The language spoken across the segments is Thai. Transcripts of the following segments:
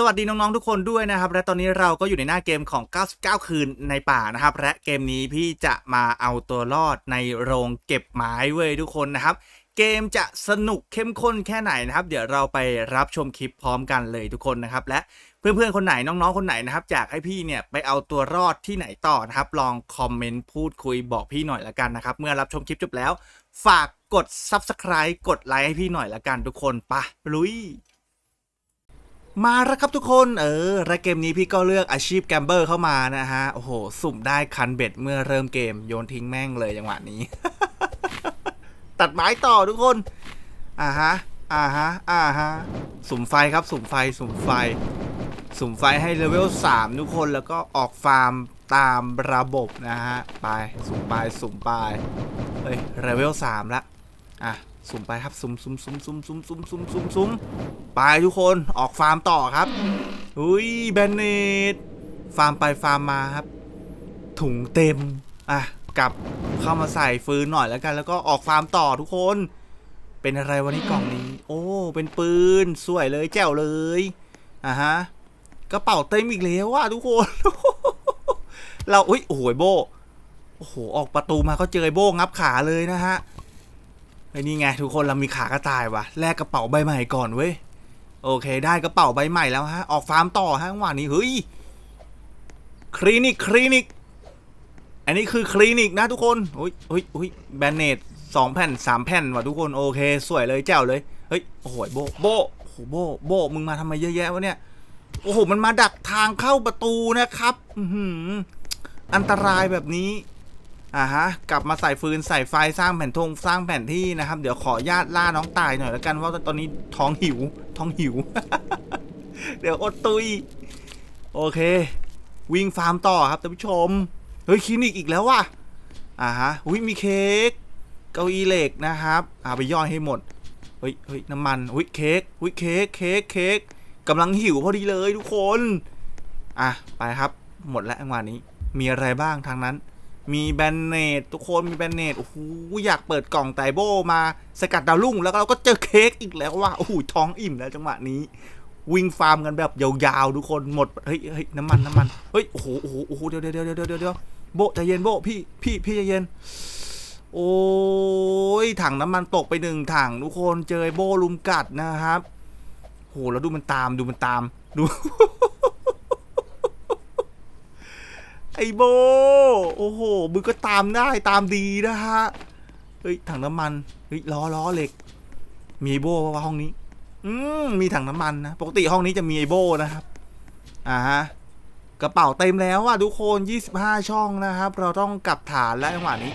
สวัสดีน้องๆทุกคนด้วยนะครับ และตอนนี้เราก็อยู่ในหน้าเกมของ 99 คืนในป่านะครับ และเกมนี้พี่จะมาเอาตัวรอดในโรงเก็บไม้เว้ยทุกคนนะครับ เกมจะสนุกเข้มข้นแค่ไหนนะครับ เดี๋ยวเราไปรับชมคลิปพร้อมกันเลยทุกคนนะครับ และเพื่อนๆคนไหนน้องๆคนไหนนะครับอยากให้พี่เนี่ยไปเอาตัวรอดที่ไหนต่อนะครับ ลองคอมเมนต์พูดคุยบอกพี่หน่อยละกันนะครับ เมื่อรับชมคลิปจบแล้ว ฝากกด Subscribe กดไลค์ให้พี่หน่อยละกันทุกคนปะลุย มาแล้วครับทุกคน เออและเกมนี้พี่ก็เลือกอาชีพแกมเบอร์เข้ามานะฮะ โอ้โห สุ่มได้คันเบ็ดเมื่อเริ่มเกมโยนทิ้งแม่งเลยจังหวะนี้ ตัดไม้ต่อทุกคน อ่าฮะ อ่าฮะ อ่าฮะ สุ่มไฟครับ สุ่มไฟ สุ่มไฟ สุ่มไฟให้เลเวล3ทุกคนแล้วก็ออกฟาร์มตามระบบนะฮะ ไป สุ่มไป สุ่มไป เฮ้ย เลเวล3ละ อะ สุ่มไปครับสุ่มสุ่มสุ่มสุ่มสุ่มสุ่มสุ่มสุ่มสุ่มไปทุกคนออกฟาร์มต่อครับอุ้ยแบนเนตฟาร์มไปฟาร์มมาครับ ถุงเต็มอะกลับเข้ามาใส่ฟืนหน่อยแล้วกัน แล้วก็ออกฟาร์มต่อทุกคน เป็นอะไรวันนี้กล่องนี้ โอ้ เป็นปืนสวยเลยแจ๋วเลยอะฮะกระเป๋าเต็มอีกแล้วว่ะทุกคน เราอุ้ยโอ้โหไอ้โบโอ้โหออกประตูมาก็เจอไอโบงับขาเลยนะฮะ ไอ้นี่ไงทุกคนเรามีขากระต่ายวะแลกกระเป๋าใบใหม่ก่อนเว้ยโอเค ได้กระเป๋าใบใหม่แล้วฮะออกฟาร์มต่อฮะวันนี้เฮ้ยคลินิกคลินิก อันนี้คือคลินิกนะทุกคนอุ้ยอุ้ยอุ้ยแบนเนตสองแผ่นสามแผ่นว่ะทุกคนโอเค สวยเลยแจ๋วเลยเฮ้ยโอ้โหโบโบโอ้โหโบโบมึงมาทำไมเยอะแยะวะเนี่ยโอ้โหมันมาดักทางเข้าประตูนะครับ อือันตรายแบบนี้ อ่าฮะกลับมาใส่ฟืนใส่ไฟสร้างแผ่นธงสร้างแผ่นที่นะครับ เดี๋ยวขอญาตล่าน้องตายหน่อยแล้วกันว่าตอนนี้ท้องหิว ท้องหิว เดี๋ยวอดตุย โอเค วิ่งฟาร์มต่อครับท่านผู้ชม เฮ้ยคลินิกอีกแล้วว่ะอ่าฮะอุ้ยมีเค้กเก้าอี้เหล็กนะครับเอาไปย่อยให้หมดเฮ้ยเฮ้ยน้ำมันอุ้ยเค้กอุ้ยเค้กเค้กเค้กกำลังหิวพอดีเลยทุกคน อะไปครับ หมดแล้วงหวะนี้ มีอะไรบ้างทางนั้น มีแบนเนตทุกคนมีแบนเนตโอ้โหอยากเปิดกล่องไตโบมาสกัดดาวรุ่งแล้วเราก็เจอเค้กอีกแล้วว่าโอ้โหท้องอิ่มแล้วจังหวะนี้ วิ่งฟาร์มกันแบบยาวๆทุกคนหมดเฮ้ยเฮ้ยน้ำมันน้ำมันเฮ้ยโอ้โหโอ้โหโอ้โหเดี๋ยวเดี๋ยวเดี๋ยวเดี๋ยวเดี๋ยวโบใจเย็นโบพี่พี่พี่ใจเย็น โอ้ยถังน้ำมันตกไปหนึ่งถังทุกคนเจอโบลุมกัดนะครับโหแล้วดูมันตามดูมันตามดู ไอโบ โอ้โห มึงก็ตามได้ตามดีนะฮะ เฮ้ย ถังน้ำมัน เฮ้ย ล้อล้อเหล็ก มีไอโบปะวะห้องนี้ อืมมีถังน้ำมันนะ ปกติห้องนี้จะมีไอโบนะครับ อ่าฮะ กระเป๋าเต็มแล้วว่ะทุกคน 25 ช่องนะครับ เราต้องกลับฐานแล้วจังหวะนี้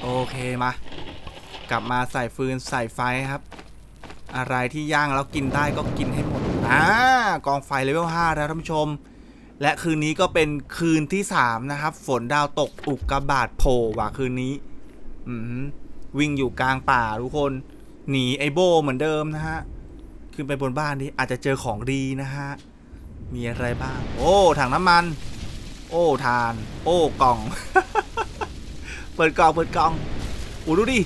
โอเคมา กลับมาใส่ฟืนใส่ไฟครับ อะไรที่ย่างแล้วกินได้ก็กินให้หมด อ่า กองไฟเลเวล5แล้วท่านผู้ชม และคืนนี้ก็เป็นคืนที่3นะครับ ฝนดาวตกอุกกาบาตโผล่ว่ะคืนนี้ อืมวิ่งอยู่กลางป่าทุกคน หนีไอโบเหมือนเดิมนะฮะ ขึ้นไปบนบ้านนี้อาจจะเจอของดีนะฮะ มีอะไรบ้าง โอ้ ถังน้ำมัน โอ้ทาน โอ้กล่อง เปิดกล่องเปิดกล่องโอ้ดูดิ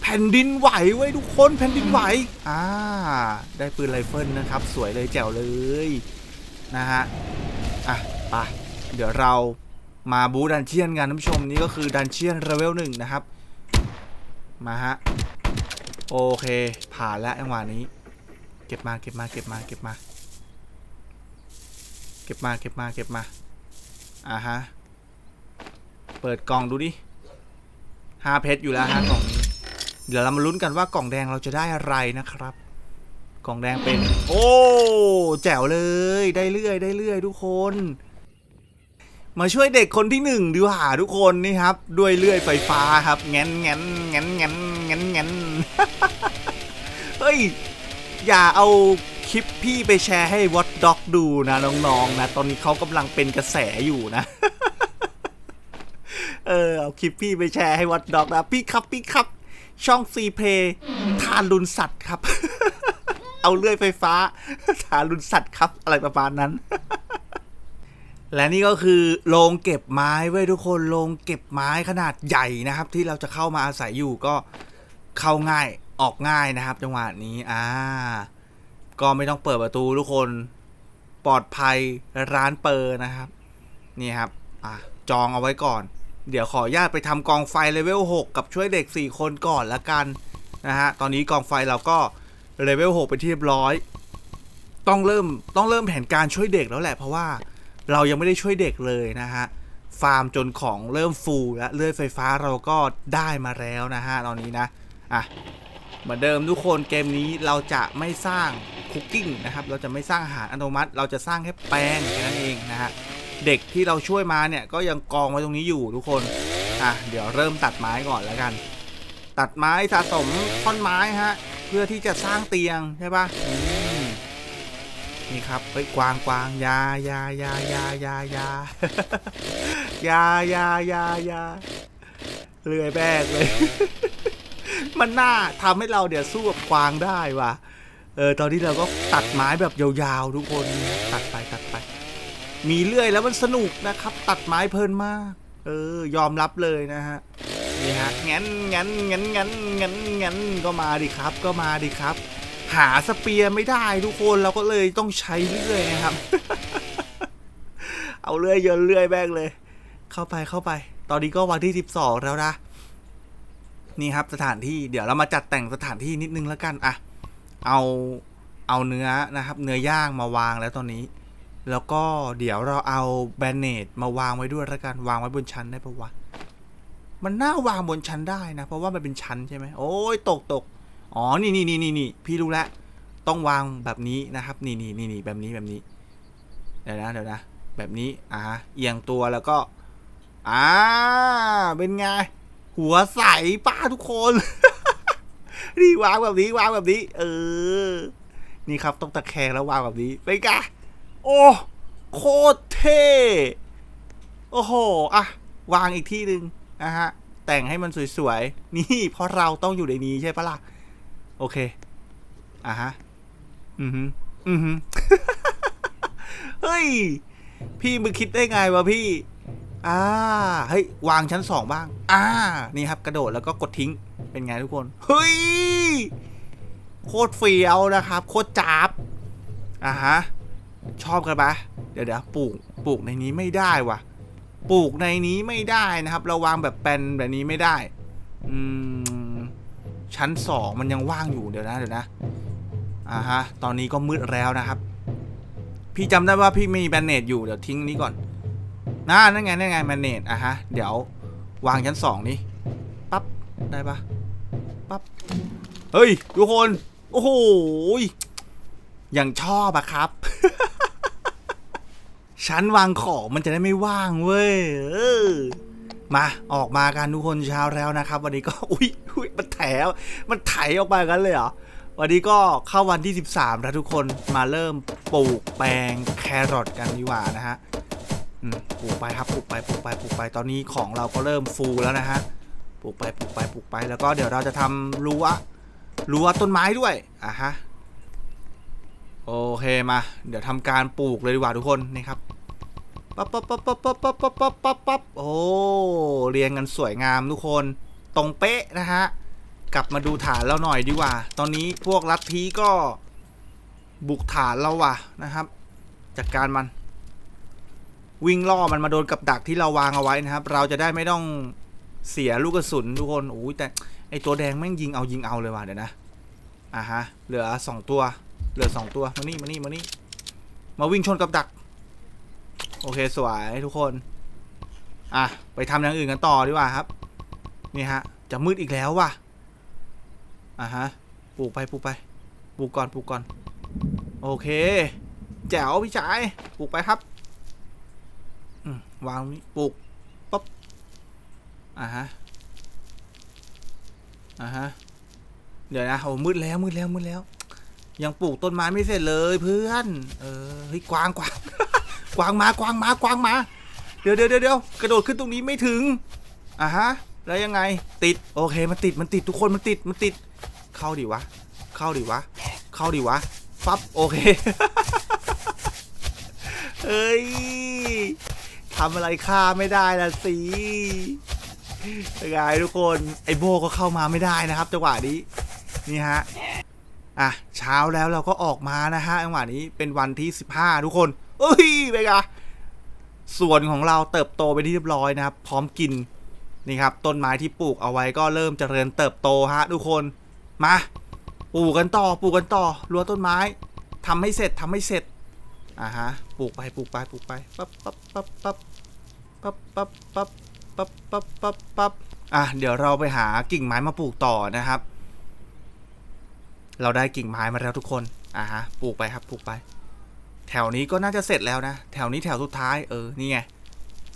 แผ่นดินไหวไว้ทุกคนแผ่นดินไหว อ่า ได้ปืนไรเฟิลนะครับ สวยเลยแจ๋วเลย นะฮะ อะไปเดี๋ยวเรามาบูดันเชียนกันท่านผู้ชมนี่ก็คือดันเชียนเลเวลหนึ่งนะครับ มาฮะ โอเค ผ่านแล้วจังหวะนี้ เก็บมาเก็บมาเก็บมาเก็บมา เก็บมาเก็บมาเก็บมาอ่าฮะ เปิดกล่องดูดิห้าเพชรอยู่แล้วฮะกล่องนี้ เดี๋ยวเรามาลุ้นกันว่ากล่องแดงเราจะได้อะไรนะครับ กล่องแดงเป็น โอ้แจ๋วเลยได้เรื่อยได้เรื่อยทุกคน มาช่วยเด็กคนที่หนึ่งดีกว่าทุกคนนี่ครับ ด้วยเลื่อยไฟฟ้าครับแงนแงนแงนแงนแงนแงนเฮ้ยอย่าเอาคลิปพี่ไปแชร์ให้วอตด็อกดูนะน้องๆนะ ตอนนี้เขากำลังเป็นกระแสอยู่นะเออเอาคลิปพี่ไปแชร์ให้วอตด็อกนะ พี่ครับพี่ครับ ช่องซีเพย์ทานลุนสัตว์ครับ เอาเลื่อยไฟฟ้าทารุณสัตว์ครับ อะไรประมาณนั้น และนี่ก็คือโรงเก็บไม้ไว้ยทุกคนโรงเก็บไม้ขนาดใหญ่นะครับ ที่เราจะเข้ามาอาศัยอยู่ก็เข้าง่ายออกง่ายนะครับ จังหวะนี้อ่า ก็ไม่ต้องเปิดประตูทุกคนปลอดภัยร้านเปอร์นะครับ นี่ครับ อะจองเอาไว้ก่อน เดี๋ยวขออนุญาตไปทำกองไฟเลเวล6กับช่วยเด็ก 4 คนก่อนละกันนะฮะ ตอนนี้กองไฟเราก็ เลเวล6ไปนที่เรียบร้อย ต้องเริ่มต้องเริ่มแผนการช่วยเด็กแล้วแหละเพราะว่าเรายังไม่ได้ช่วยเด็กเลยนะฮะ ฟาร์มจนของเริ่มฟูและเลื่อยไฟฟ้าเราก็ได้มาแล้วนะฮะตอนนี้นะอะเหมือนเดิมทุกคนเกมนี้เราจะไม่สร้างคุกกิ้งนะครับ เราจะไม่สร้างอาหารอัตโนมัติ เราจะสร้างแค่แป้งแค่นั้นเองนะฮะเด็กที่เราช่วยมาเนี่ยก็ยังกองไว้ตรงนี้อยู่ทุกคนอะเดี๋ยวเริ่มตัดไม้ก่อนแล้วกัน ตัดไม้สะสมท่อนไม้ฮะ พื่อที่จะสร้างเตียงใช่ปะนี่ครับเฮ้ยกวางกวางยายายายายายายายายายาเลื่อยแบกเลย มันน่าทำให้เราเดี๋ยวสู้กับกวางได้ว่ะ เออ ตอนนี้เราก็ตัดไม้แบบยาวๆทุกคนตัดไปตัดไป มีเลื่อยแล้วมันสนุกนะครับ ตัดไม้เพลินมาก เออ ยอมรับเลยนะฮะ นี่ฮะงั้นงั้นงั้นงั้นงั้นงั้นก็มาดิครับก็มาดิครับ หาสเปียร์ไม่ได้ทุกคนเราก็เลยต้องใช้เลื่อยนะครับ เอาเลื่อยยนเลื่อยแบกเลย เข้าไปเข้าไป ตอนนี้ก็วันที่12แล้วนะนี่ครับสถานที่เดี๋ยวเรามาจัดแต่งสถานที่นิดนึงแล้วกันอะเอาเอาเนื้อนะครับ เนื้อย่างมาวางแล้วตอนนี้ แล้วก็เดี๋ยวเราเอาแบนเนตมาวางไว้ด้วยแล้วกันวางไว้บนชั้นได้ปะวะ มันน่าวางบนชั้นได้นะ เพราะว่ามันเป็นชั้นใช่ไหมโอ้ยตกตกอ๋อนี่นี่นี่นี่นี่พี่รู้แล้วต้องวางแบบนี้นะครับ นี่นี่นี่นี่แบบนี้แบบนี้เดี๋ยวนะเดี๋ยวนะแบบนี้อ่าเอียงตัวแล้วก็อ่าเป็นไงหัวใสป้าทุกคน นี่วางแบบนี้วางแบบนี้ เออ นี่ครับต้องตะแคงแล้ววางแบบนี้ไปกะโอ้โคตรเท่โอ้โหอะวางอีกที่หนึ่ง นะฮะ แต่งให้มันสวยๆ นี่เพราะเราต้องอยู่ในนี้ใช่ปะล่ะ โอเค อะฮะ อือฮึอือฮึเฮ้ย พี่มึงคิดได้ไงวะพี่ อ่า เฮ้ย วางชั้นสองบ้าง อ่า นี่ครับ กระโดดแล้วก็กดทิ้ง เป็นไงทุกคน เฮ้ย โคตรเฟี้ยวนะครับ โคตรจับอ่าฮะ ชอบกันปะเดี๋ยวเดี๋ยวปลูก ปลูกในนี้ไม่ได้ว่ะ ปลูกในนี้ไม่ได้นะครับเราวางแบบแปลนแบบนี้ไม่ได้อืมชั้นสองมันยังว่างอยู่เดี๋ยวนะเดี๋ยวนะอ่าฮะตอนนี้ก็มืดแล้วนะครับ พี่จำได้ว่าพี่มีแบนเนตอยู่เดี๋ยวทิ้งนี้ก่อนน่านั่นไงนั่นไงแมนเนตอะฮะเดี๋ยววางชั้นสองนี่ปั๊บได้ปะปั๊บเฮ้ยทุกคน โอ้โหยอย่างชอบอะครับ ชั้นวางของมันจะได้ไม่ว่างเว้ยเออมาออกมากันทุกคนเช้าแล้วนะครับ วันนี้ก็อุ้ยอุ้ยมันแถวมันไถออกมากันเลยเหรอวันนี้ก็เข้าวันที่ 13แล้วทุกคนมาเริ่มปลูกแปลงแครอทกันดีกว่านะฮะปลูกไปครับปลูกไปปลูกไปปลูกไปตอนนี้ของเราก็เริ่มฟูแล้วนะฮะปลูกไปปลูกไปปลูกไปแล้วก็เดี๋ยวเราจะทำรั้วรั้วต้นไม้ด้วยอะฮะ โอเคมา เดี๋ยวทำการปลูกเลยดีกว่าทุกคนนี่ครับปั๊บปั๊บปั๊บปั๊บปั๊บปั๊บปั๊บปั๊บปั๊บปั๊บโอ้เรียงกันสวยงามทุกคนตรงเป๊ะนะฮะกลับมาดูฐานเราหน่อยดีกว่า ตอนนี้พวกลัทธิก็บุกฐานเราว่ะนะครับ จัดการมัน วิ่งล่อมันมาโดนกับดักที่เราวางเอาไว้นะครับ เราจะได้ไม่ต้องเสียลูกกระสุนทุกคนโอ้ยแต่ไอตัวแดงแม่งยิงเอายิงเอาเลยว่ะเดี๋ยวนะอะฮะเหลือสองตัว เหลือสองตัวมานี่มานี่มานี่มาวิ่งชนกับดัก โอเคสวยทุกคน อะ ไปทำอย่างอื่นกันต่อดีกว่าครับ นี่ฮะ จะมืดอีกแล้วว่ะอะฮะปลูกไปปลูกไปปลูกก่อนปลูกก่อน โอเค แจ๋วพี่ชายปลูกไปครับอืมวางนี้ปลูกปั๊บอ่าฮะอ่าฮะเดี๋ยวนะโอ้มืดแล้วมืดแล้วมืดแล้ว ยังปลูกต้นไม้ไม่เสร็จเลยเพื่อน เออเฮ้ยกวางกวาง กวางมากวางมากวางมา เดี๋ยวเดี๋ยวเดี๋ยวกระโดดขึ้นตรงนี้ไม่ถึงอ่าฮะ แล้วยังไงติดโอเคมันติดมันติดทุกคนมันติดมันติด เข้าดิวะ เข้าดิวะ เข้าดิวะฟับโอเคเอ้ยทำอะไรฆ่าไม่ได้ละสิเป็นไงทุกคนไอโบก็เข้ามาไม่ได้นะครับจังหวะนี้นี่ฮะ อะเช้าแล้วเราก็ออกมานะฮะจังหวะนี้เป็นวันที่ 15 ทุกคน เอ้ยไปกะส่วนของเราเติบโตไปที่เรียบร้อยนะครับ พร้อมกินนี่ครับ ต้นไม้ที่ปลูกเอาไว้ก็เริ่มเจริญเติบโตฮะทุกคนมาปลูกกันต่อปลูกกันต่อรั้วต้นไม้ทำให้เสร็จทำให้เสร็จอ่าฮะปลูกไปปลูกไปปลูกไปปั๊บปั๊บปั๊บปั๊บปั๊บปั๊บปั๊บปั๊บปั๊บปั๊บปั๊บอะเดี๋ยวเราไปหากิ่งไม้มาปลูกต่อนะครับ เราได้กิ่งไม้มาแล้วทุกคน อ่าฮะ ปลูกไปครับ ปลูกไป แถวนี้ก็น่าจะเสร็จแล้วนะ แถวนี้แถวสุดท้าย เออ นี่ไง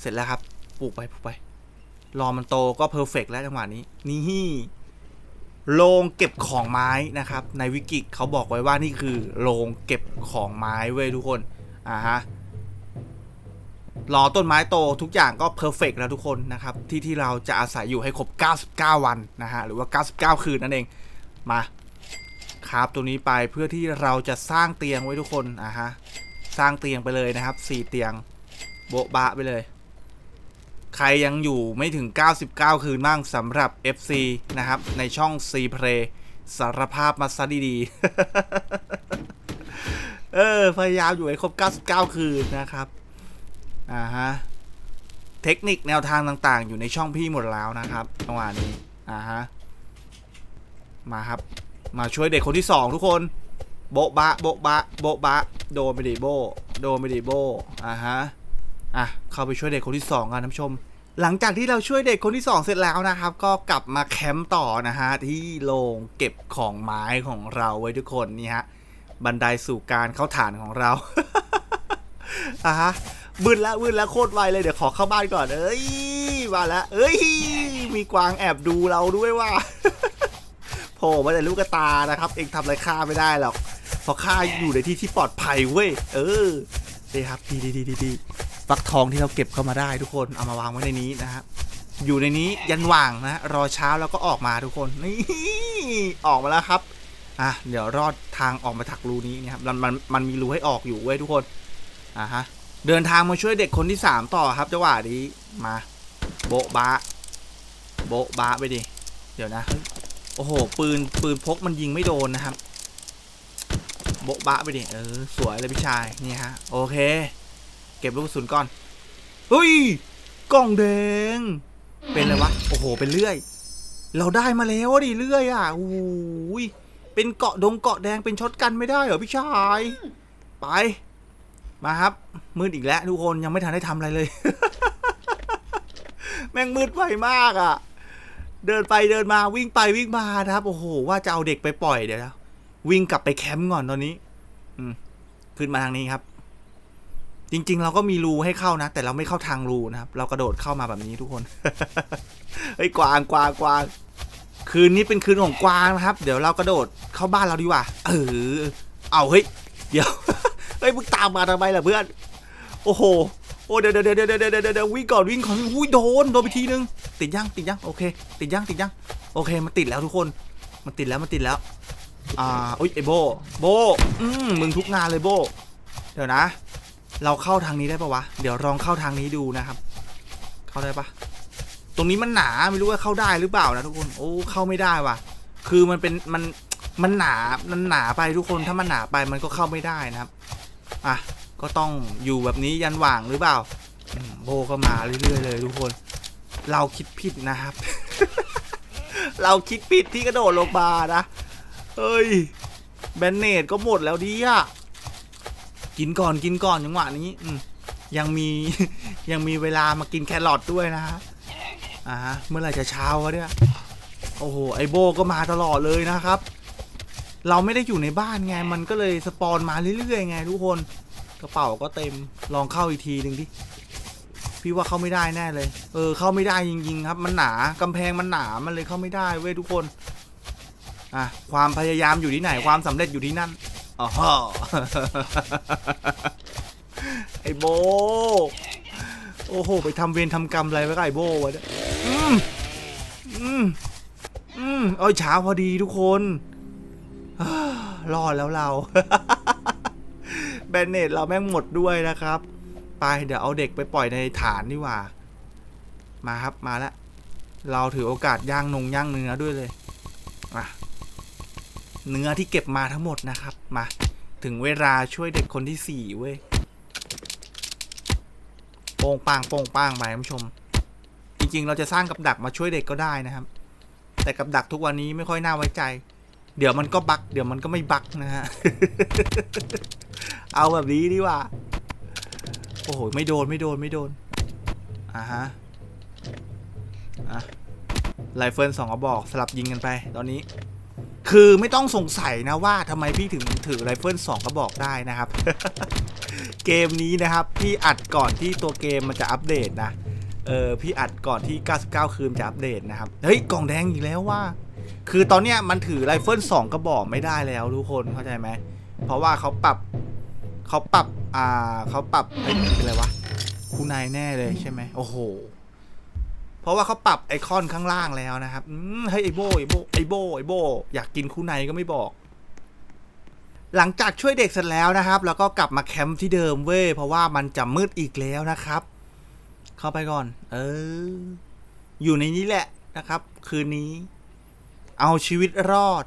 เสร็จแล้วครับ ปลูกไป ปลูกไป รอมันโตก็เพอร์เฟกแล้วจังหวะนี้ นี่โรงเก็บของไม้นะครับ ในวิกิเขาบอกไว้ว่านี่คือโรงเก็บของไม้เว้ยทุกคน อ่าฮะ รอต้นไม้โตทุกอย่างก็เพอร์เฟกแล้วทุกคนนะครับ ที่ที่เราจะอาศัยอยู่ให้ครบ 99 วันนะฮะ หรือว่า 99 คืนนั่นเอง มา ครับตัวนี้ไปเพื่อที่เราจะสร้างเตียงไว้ทุกคนอะฮะสร้างเตียงไปเลยนะครับสี่เตียงโบ๊ะบะไปเลย ใครยังอยู่ไม่ถึง 99 คืนบ้างสำหรับ FC นะครับ ในช่อง C Play สารภาพมาซะดีๆ เออ พยายามอยู่ให้ครบ 99 คืนนะครับอ่าฮะเทคนิคแนวทางต่างๆ อยู่ในช่องพี่หมดแล้วนะครับจังหวะนี้อ่าฮะมาครับ มาช่วยเด็กคนที่สองทุกคน โบ๊ะบะโบ๊ะบะโบ๊ะบะโดนไปดิโบโดนไปดิโบอ่าฮะอะเข้าไปช่วยเด็กคนที่สองกันท่านผู้ชม หลังจากที่เราช่วยเด็กคนที่สองเสร็จแล้วนะครับ ก็กลับมาแคมป์ต่อนะฮะที่โรงเก็บของไม้ของเราไว้ทุกคนนี่ฮะบันไดสู่การเข้าฐานของเราอะฮะบืนละบืนละโคตรไวเลยเดี๋ยวขอเข้าบ้านก่อนเอ้ยมาแล้วเอ้ยมีกวางแอบดูเราด้วยว่า โผล่มาแต่ลูกกตานะครับ เองทำอะไรข้าไม่ได้หรอกเพราะข้าอยู่ในที่ที่ปลอดภัยเว้ยเออดีครับดีดีดีดีดีฟักทองที่เราเก็บเข้ามาได้ทุกคนเอามาวางไว้ในนี้นะครับอยู่ในนี้ยันว่างนะรอเช้าแล้วก็ออกมาทุกคนนี่ออกมาแล้วครับอะเดี๋ยวรอดทางออกมาถักรูนี้นะครับมันมันมันมีรูให้ออกอยู่เว้ยทุกคนอะฮะเดินทางมาช่วยเด็กคนที่สามต่อครับจังหวะนี้มา โบ๊ะบะโบ๊ะบะไปดิเดี๋ยวนะ โอ้โห ปืน ปืนพกมันยิงไม่โดนนะครับ โบ๊ะบะไปดิ เออ สวยเลยพี่ชาย นี่ฮะ โอเค เก็บลูกกระสุนก่อนเฮ้ย กล่องแดง เป็นอะไรวะ โอ้โห เป็นเลื่อย เราได้มาแล้วอะดิเลื่อยอะโอ้ยเป็นเกาะดงเกาะแดงเป็นช็อตกันไม่ได้เหรอพี่ชาย ไป มาครับ มืดอีกแล้วทุกคนยังไม่ทันได้ทำอะไรเลย แม่งมืดไวมากอะ เดินไปเดินมาวิ่งไปวิ่งมานะครับ โอ้โห ว่าจะเอาเด็กไปปล่อยเดี๋ยวนะวิ่งกลับไปแคมป์ก่อนตอนนี้ อืม ขึ้นมาทางนี้ครับ จริง ๆ เราก็มีรูให้เข้านะ แต่เราไม่เข้าทางรูนะครับ เรากระโดดเข้ามาแบบนี้ทุกคนเฮ้ยกวางกวางกวางคืนนี้เป็นคืนของกวางนะครับ เดี๋ยวเรากระโดดเข้าบ้านเราดีกว่า เออ เอาเฮ้ย เดี๋ยว เฮ้ยมึงตามมาทำไมล่ะเพื่อน โอ้โห โอ้เดี๋ยวเดี๋ยวเดี๋ยวเดี๋ยวเดี๋ยวเดะววิ่งก่อนวิ่งก่อนอุ้ยโดนโดนไปทีนึงติดยังติดยังโอเค ติดยังติดยังโอเคมันติดแล้วทุกคนมันติดแล้วมันติดแล้วอ่าอุ้ยไอโบโบอืมมึงทุกงานเลยโบเดี๋ยวนะ เราเข้าทางนี้ได้ปะวะเดี๋ยวลองเข้าทางนี้ดูนะครับ เข้าได้ปะตรงนี้มันหนาไม่รู้ว่าเข้าได้หรือเปล่านะทุกคนโอ้เข้าไม่ได้ว่ะ คือมันเป็นมันมันหนามันหนาไปทุกคนถ้ามันหนาไปมันก็เข้าไม่ได้นะครับอะ ก็ต้องอยู่แบบนี้ยันหว่างหรือเปล่าโบก็มาเรื่อยๆเลยทุกคน เราคิดผิดนะครับ เราคิดผิดที่กระโดดลงมานะเฮ้ยแบนเนตก็หมดแล้วดิอะกินก่อนกินก่อนจังหวะนี้ยังมียังมีเวลามากินแครอทด้วยนะฮะอ่าเมื่อไหร่จะเช้าวะเนี่ยโอ้โหไอโบก็มาตลอดเลยนะครับ เราไม่ได้อยู่ในบ้านไงมันก็เลยสปอนมาเรื่อยๆไงทุกคน กระเป๋าก็เต็มลองเข้าอีกทีหนึ่งดิพี่ว่าเข้าไม่ได้แน่เลย เออ เข้าไม่ได้จริงๆครับ มันหนากำแพงมันหนามันเลยเข้าไม่ได้เว้ยทุกคนอะความพยายามอยู่ที่ไหนความสำเร็จอยู่ที่นั่นอ๋อไอโบ โอ้โห ไปทำเวรทำกรรมอะไรไว้กับไอโบวะเนี่ยอืมอืมอืมเอ้ยเช้าพอดีทุกคนรอดแล้วเรา บนเนตเราแม่งหมดด้วยนะครับ ไปเดี๋ยวเอาเด็กไปปล่อยในฐานดีกว่า มาครับมาแล้วเราถือโอกาสย่างนงย่างเนื้อด้วยเลยมาเนื้อที่เก็บมาทั้งหมดนะครับ มา ถึงเวลาช่วยเด็กคนที่สี่เว้ยโป่งปางโป่งปางไปท่านผู้ชม จริงๆ เราจะสร้างกับดักมาช่วยเด็กก็ได้นะครับ แต่กับดักทุกวันนี้ไม่ค่อยน่าไว้ใจ เดี๋ยวมันก็บัก เดี๋ยวมันก็ไม่บักนะฮะ เอาแบบนี้ดีกว่า โอ้โห ไม่โดน ไม่โดน ไม่โดน อ่าฮะ อะไรเฟิลสองกระบอกสลับยิงกันไป ตอนนี้ คือไม่ต้องสงสัยนะว่าทำไมพี่ถึงถือไรเฟิลสองกระบอกได้นะครับ เกมนี้นะครับ พี่อัดก่อนที่ตัวเกมมันจะอัปเดตนะ เออ พี่อัดก่อนที่ 99 คืนจะอัปเดตนะครับ เฮ้ย กล่องแดงอีกแล้วว่า คือตอนเนี้ยมันถือไรเฟิลสองกระบอกไม่ได้แล้วทุกคนเข้าใจไหม เพราะว่าเขาปรับ เขาปรับอ่าเขาปรับไอ้เป็นอะไรวะคูนายแน่เลยใช่ไหมโอ้โห เพราะว่าเขาปรับไอคอนข้างล่างแล้วนะครับอืมเฮ้ยไอโบไอโบไอโบไอโบ อยากกินคูไนก็ไม่บอก หลังจากช่วยเด็กเสร็จแล้วนะครับ แล้วก็กลับมาแคมป์ที่เดิมเว้ยเพราะว่ามันจะมืดอีกแล้วนะครับ เข้าไปก่อน เออ อยู่ในนี้แหละนะครับ คืนนี้ เอาชีวิตรอด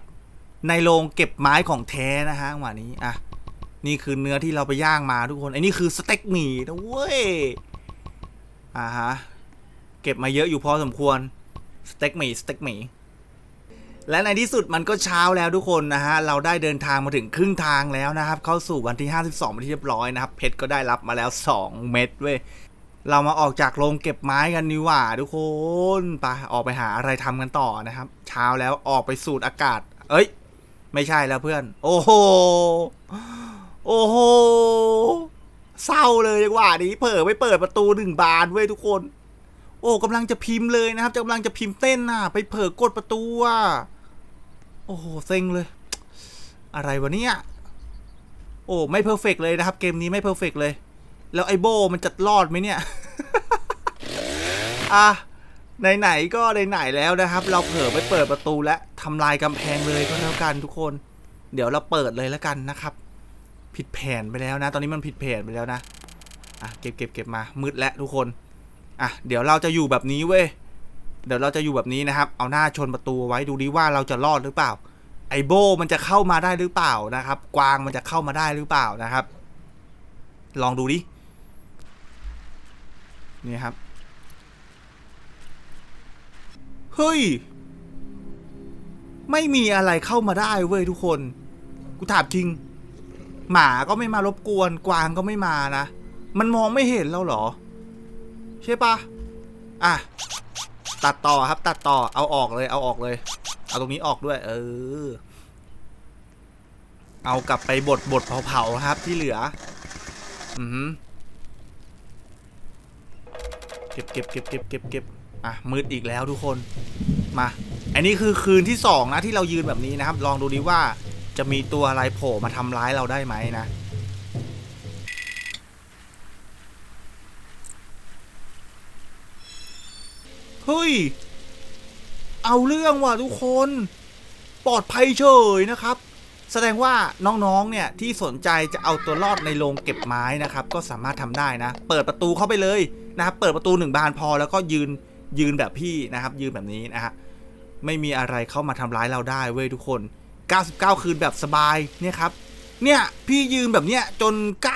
ในโรงเก็บไม้ของแท้นะฮะวันนี้อะ นี่คือเนื้อที่เราไปย่างมาทุกคนไอ้นี่คือสเต็กหมี่นะเว้ยอ่าฮะเก็บมาเยอะอยู่พอสมควรสเต็กหมี่สเต็กหมี่และในที่สุดมันก็เช้าแล้วทุกคนนะฮะ เราได้เดินทางมาถึงครึ่งทางแล้วนะครับ เข้าสู่วันที่ 52เป็นที่เรียบร้อยนะครับ เพชรก็ได้รับมาแล้ว 2 เม็ดเว้ย เรามาออกจากโรงเก็บไม้กันดีกว่าทุกคนไปออกไปหาอะไรทำกันต่อนะครับ เช้าแล้วออกไปสูดอากาศ เอ้ย ไม่ใช่แล้วเพื่อน โอ้โห โอ้โหเศร้าเลยดีกว่านี้เผลอไปเปิดประตูหนึ่งบานเว้ยทุกคน โอ้กำลังจะพิมพ์เลยนะครับกำลังจะพิมพ์เต้นน่ะ ไปเผลอกดประตูอะโอ้โหเซ็งเลย อะไรวะเนี่ยโอ้ไม่เพอร์เฟกเลยนะครับ เกมนี้ไม่เพอร์เฟกเลย แล้วไอโบมันจะรอดไหมเนี่ยอะไหนๆก็ไหนๆแล้วนะครับ เราเผลอไปเปิดประตูและทำลายกำแพงเลยก็แล้วกันทุกคน เดี๋ยวเราเปิดเลยแล้วกันนะครับ ผิดแผนไปแล้วนะ ตอนนี้มันผิดแผนไปแล้วนะอะเก็บเก็บเก็บมามืดแล้วทุกคนอะเดี๋ยวเราจะอยู่แบบนี้เว้ยเดี๋ยวเราจะอยู่แบบนี้นะครับ เอาหน้าชนประตูไว้ดูดิว่าเราจะรอดหรือเปล่า ไอโบมันจะเข้ามาได้หรือเปล่านะครับ กวางมันจะเข้ามาได้หรือเปล่านะครับ ลองดูดินี่ครับเฮ้ย ไม่มีอะไรเข้ามาได้เว้ยทุกคน กูถามจริง หมาก็ไม่มารบกวน กวางก็ไม่มานะ มันมองไม่เห็นเราเหรอ ใช่ปะอะ ตัดต่อครับตัดต่อเอาออกเลย เอาออกเลย เอาตรงนี้ออกด้วย เออ เอากลับไปบดบดเผาๆครับที่เหลือ อือเก็บเก็บเก็บเก็บเก็บเก็บอะมืดอีกแล้วทุกคน มา อันนี้คือคืนที่สองนะที่เรายืนแบบนี้นะครับ ลองดูดิว่า จะมีตัวอะไรโผล่มาทำร้ายเราได้ไหมนะ เฮ้ย เอาเรื่องว่ะทุกคน ปลอดภัยเฉยนะครับ แสดงว่าน้องๆ เนี่ย ที่สนใจจะเอาตัวรอดในโรงเก็บไม้นะครับ ก็สามารถทำได้นะ เปิดประตูเข้าไปเลยนะครับ เปิดประตูหนึ่งบานพอแล้วก็ยืนยืนแบบพี่นะครับ ยืนแบบนี้นะฮะไม่มีอะไรเข้ามาทำร้ายเราได้เว้ยทุกคน 99 คืนแบบสบายเนี่ยครับ เนี่ยพี่ยืนแบบเนี้ยจน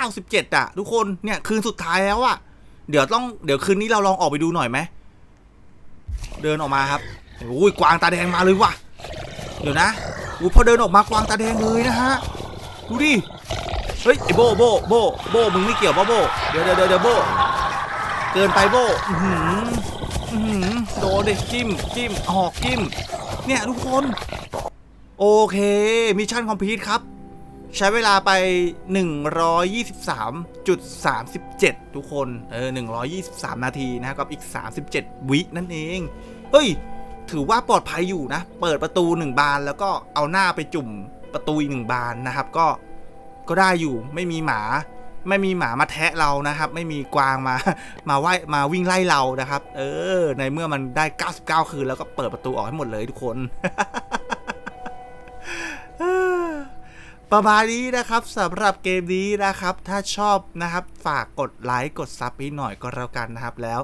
97อะ ทุกคนเนี่ยคืนสุดท้ายแล้วอะเดี๋ยวต้องเดี๋ยวคืนนี้เราลองออกไปดูหน่อยไหมเดินออกมาครับโอ้ยกวางตาแดงมาเลยว่ะ เดี๋ยวนะอู้ยพอเดินออกมากวางตาแดงเลยนะฮะดูดิเฮ้ยไอโบโบโบโบมึงไม่เกี่ยวป่ะโบเดี๋ยวเดี๋ยวเดี๋ยวโบเกินไปโบอื้อหืออื้อหือโดนดิจิ้มจิ้มหอกจิ้มเนี่ยทุกคน โอเคมิชชั่นคอมพลีทครับ ใช้เวลาไป 123.37 ทุกคนเออ123 นาทีนะครับกับอีก 37 วินั่นเอง เฮ้ย ถือว่าปลอดภัยอยู่นะ เปิดประตู 1 บานแล้วก็เอาหน้าไปจุ่มประตูอีกหนึ่งบานนะครับ ก็ก็ได้อยู่ไม่มีหมา ไม่มีหมามาแทะเรานะครับ ไม่มีกวางมามาว่ายมาวิ่งไล่เรานะครับ เออ ในเมื่อมันได้ 99 คืนแล้วก็เปิดประตูออกให้หมดเลยทุกคน ประมาณนี้นะครับสำหรับเกมนี้นะครับ ถ้าชอบนะครับฝากกดไลค์กดซับให้หน่อยก็แล้วกันนะครับ แล้ว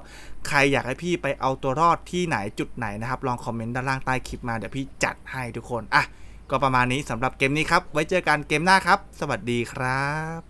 ใครอยากให้พี่ไปเอาตัวรอดที่ไหนจุดไหนนะครับ ลองคอมเมนต์ด้านล่างใต้คลิปมาเดี๋ยวพี่จัดให้ทุกคนอะก็ประมาณนี้สำหรับเกมนี้ครับ ไว้เจอกันเกมหน้าครับ สวัสดีครับ